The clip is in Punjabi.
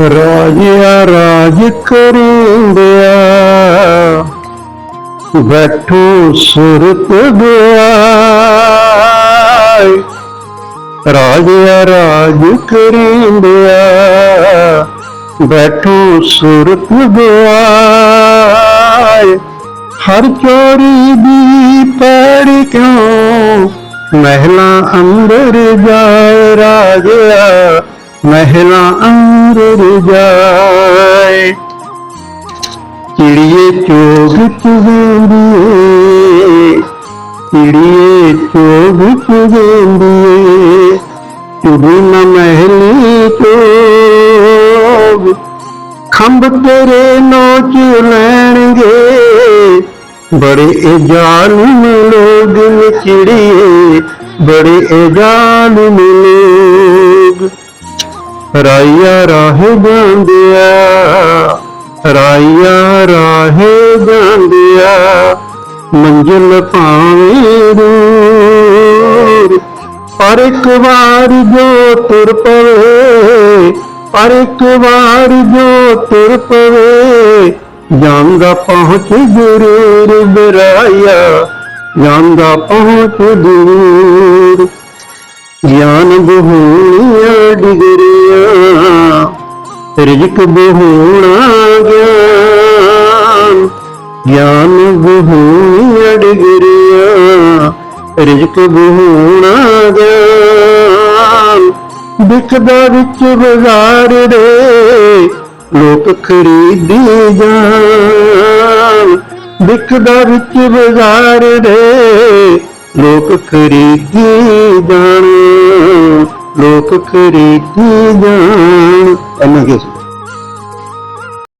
ਰਾਜਿਆ ਰਾਜ ਕਰਿੰਦਿਆ। ਬੈਠੋ ਸੁਰਤ ਦਿਆਇ ਰਾਜਿਆ ਰਾਜ ਕਰਿੰਦਿਆ। ਬੈਠੋ ਸੁਰਤ ਦਿਆਇ ਹਰ ਚੋਰੀ ਦੀ ਪੈੜ ਕਿਉਂ? ਮਹਿਲਾ ਅੰਦਰ ਜਾਏ ਰਾਜਿਆ। ਮਹਿਲਾ ਅੰਦਰ ਜਾਏ। ਚਿੜੀਏ ਚੋਗ ਚੁਗੰਦੀਏ। ਚਿੜੀਏ ਚੋਗ ਚੁਗੰਦੀਏ। ਚੁਗੀ ਨਾ ਮਹਿਲੀ ਚੋਗ। ਖੰਭ ਤੇਰੇ ਨੋਚ ਲੈਣਗੇ। ਬੜੇ ਇਹ ਜ਼ਾਲਿਮ ਲੋਗ ਚਿੜੀਏ। ਬੜੇ ਇਹ ਜ਼ਾਲਿਮ ਲੋਗ ਰਾਈਆ ਰਾਹੇ ਜਾਂਦਿਆ ਰਾਈਆ ਰਾਹੇ ਜਾਂਦਿਆ, ਮੰਜ਼ਿਲ ਭਾਵੇਂ ਦੂਰ। ਪਰ ਇੱਕ ਵਾਰ ਜੋ ਤੁਰ ਪਵੇ, ਪਰ ਇੱਕ ਵਾਰ ਜੋ ਤੁਰ ਪਵੇ, ਜਾਂਦਾ ਪਹੁੰਚ ਜ਼ਰੂਰ ਬਰਾਇਆ, ਜਾਂਦਾ ਪਹੁੰਚ ਦੂਰ। ਗਿਆਨ ਬਹੂਣੀਆਂ ਡਿਗਰੀਆਂ। ਰਿਜਕ ਬਹੂਣਾ ਗਿਆਨ। ਗਿਆਨ ਬਹੂਣੀਆਂ ਡਿਗਰੀਆਂ। ਰਿਜਕ ਬਹੂਣਾ ਗਿਆਨ। ਵਿਕਦਾ ਵਿੱਚ ਬਾਜ਼ਾਰ ਦੇ ਲੋਕ ਖਰੀਦੀ ਜਾਣ। ਵਿਕਦਾ ਵਿੱਚ ਬਾਜ਼ਾਰ ਦੇ ਲੋਕ ਖਰੀਦੀ ਜਾਣ। ਲੋਕ ਖਰੀਦੀ ਜਾਣ ਇਹਨਾਂ ਕੇ